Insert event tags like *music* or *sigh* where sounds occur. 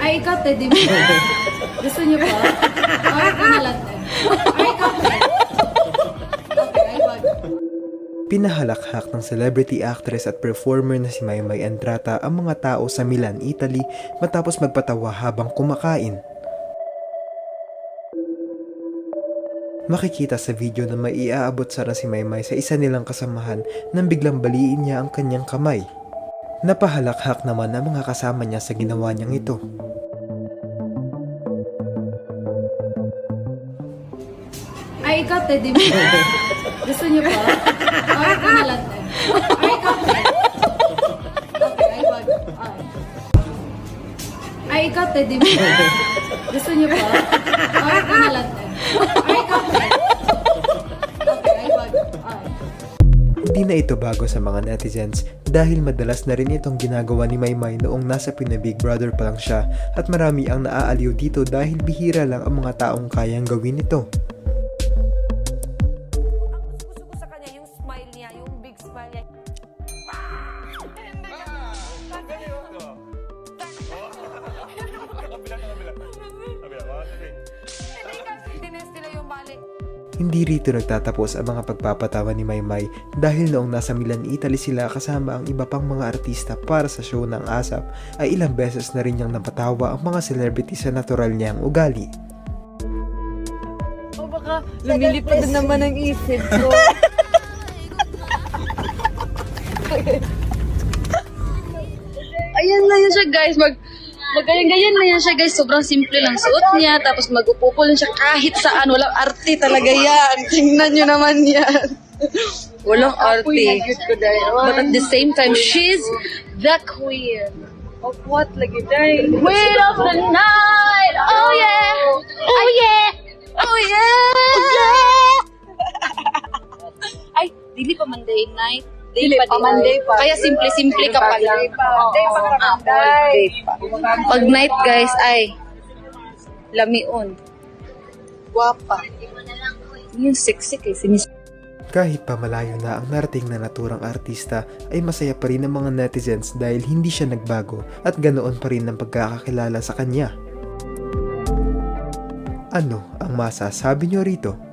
Ay, ikaw, te, di ba? Gusto niyo po? Ay, ikaw na. Ay, ikaw, te. Okay, ay, wag. Pinahalakhak ng celebrity actress at performer na si Maymay Entrata ang mga tao sa Milan, Italy matapos magpatawa habang kumakain. Makikita sa video na may iaabot sana si Maymay sa isa nilang kasamahan nang biglang baliin niya ang kanyang kamay. Napahalakhak naman ang mga kasama niya sa ginawa niyang ito. Ay, ikaw, te, di ba? Gusto niyo po? Ay, ikaw na lang, te. Ay, ikaw, te. Okay, ay, wag. Ay. Ay, ikaw, te, di ba? Gusto niyo po? Ay, ikaw na lang, te. Na ito bago sa mga netizens dahil madalas na rin itong ginagawa ni Maymay noong nasa Pinoy Big Brother pa lang siya at marami ang naaaliw dito dahil bihira lang ang mga taong kayang gawin ito. Hindi rito nagtatapos ang mga pagpapatawa ni Maymay dahil noong nasa Milan, Italy sila kasama ang iba pang mga artista para sa show ng ASAP ay ilang beses na rin niyang napatawa ang mga celebrity sa natural niyang ugali. O baka lumilipad na naman ang isip ko. Ayan na yan siya guys, mag Magayan-gayan na yan siya guys, sobrang simple lang suot niya, tapos magupupo lang siya kahit saan, walang arte talaga yan. Tingnan nyo naman yan. *laughs* walang arte. But at the same time, she's the queen. of what lagi day? Queen of the night! Oh yeah! Oh yeah! Oh yeah! *laughs* Ay, dili pa man day night. Day pa man day pa. Kaya simple-simple ka pala. Day pa. Day pa ka Ah, day. Pag night guys ay lamion. Guwapa. Yung sexy kay sinis Kahit pa malayo na ang narating na naturang artista ay masaya pa rin ang mga netizens dahil hindi siya nagbago at ganoon pa rin ang pagkakakilala sa kanya. Ano ang masasabi nyo rito?